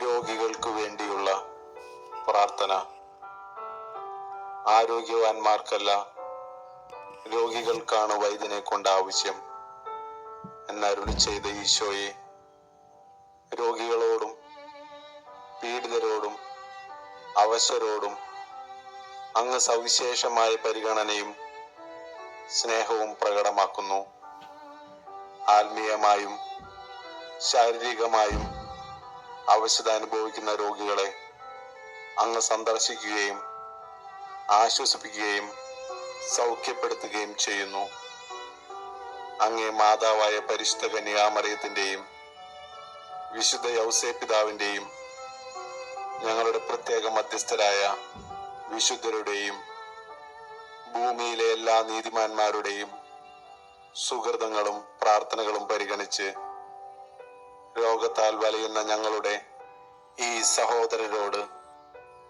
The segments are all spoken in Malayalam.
രോഗികൾക്ക് വേണ്ടിയുള്ള പ്രാർത്ഥന. ആരോഗ്യവാന്മാർക്കല്ല രോഗികൾക്കാണ് വൈദ്യനെ കൊണ്ട് ആവശ്യം എന്നരുളി ചെയ്ത ഈശോയെ. രോഗികളോടും പീഡിതരോടും അവശരോടും അങ്ങ് സവിശേഷമായ പരിഗണനയും സ്നേഹവും പ്രകടമാക്കുന്നു. ആത്മീയമായും ശാരീരികമായും അവശത അനുഭവിക്കുന്ന രോഗികളെ അങ്ങ് സന്ദർശിക്കുകയും ആശ്വസിപ്പിക്കുകയും സൗഖ്യപ്പെടുത്തുകയും ചെയ്യുന്നു. അങ്ങേ മാതാവായ പരിശുദ്ധ കന്യാമറിയത്തിന്റെയും വിശുദ്ധ യൗസേ പിതാവിന്റെയും ഞങ്ങളുടെ പ്രത്യേക മധ്യസ്ഥരായ വിശുദ്ധരുടെയും ഭൂമിയിലെ എല്ലാ നീതിമാന്മാരുടെയും സുഹൃതങ്ങളും പ്രാർത്ഥനകളും പരിഗണിച്ച് രോഗത്താൽ വലയുന്ന ഞങ്ങളുടെ ഈ സഹോദരരോട്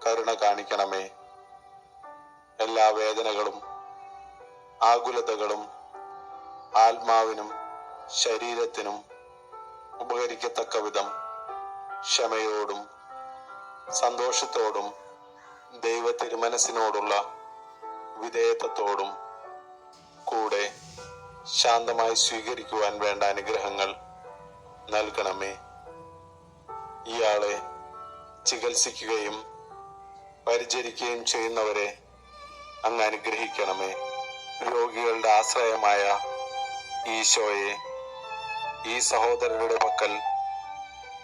കരുണ കാണിക്കണമേ. എല്ലാ വേദനകളും ആകുലതകളും ആത്മാവിനും ശരീരത്തിനും ഉപകരിക്കത്തക്ക വിധം ക്ഷമയോടും സന്തോഷത്തോടും ദൈവ തിരുമനസിനോടുള്ള വിധേയത്വത്തോടും കൂടെ ശാന്തമായി സ്വീകരിക്കുവാൻ വേണ്ട അനുഗ്രഹങ്ങൾ നൽകണമേ. ഇയാളെ ചികിത്സിക്കുകയും പരിചരിക്കുകയും ചെയ്യുന്നവരെ അങ്ങ് അനുഗ്രഹിക്കണമേ. രോഗികളുടെ ആശ്രയമായ ഈശോയെ ഈ സഹോദരരുടെ പക്കൽ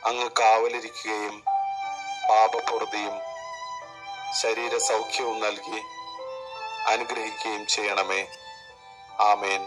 അങ്ങ് കാവലിരിക്കുകയും പാപപൂർത്തിയും ശരീര സൗഖ്യവും നൽകി അനുഗ്രഹിക്കുകയും ചെയ്യണമേ. ആമേൻ.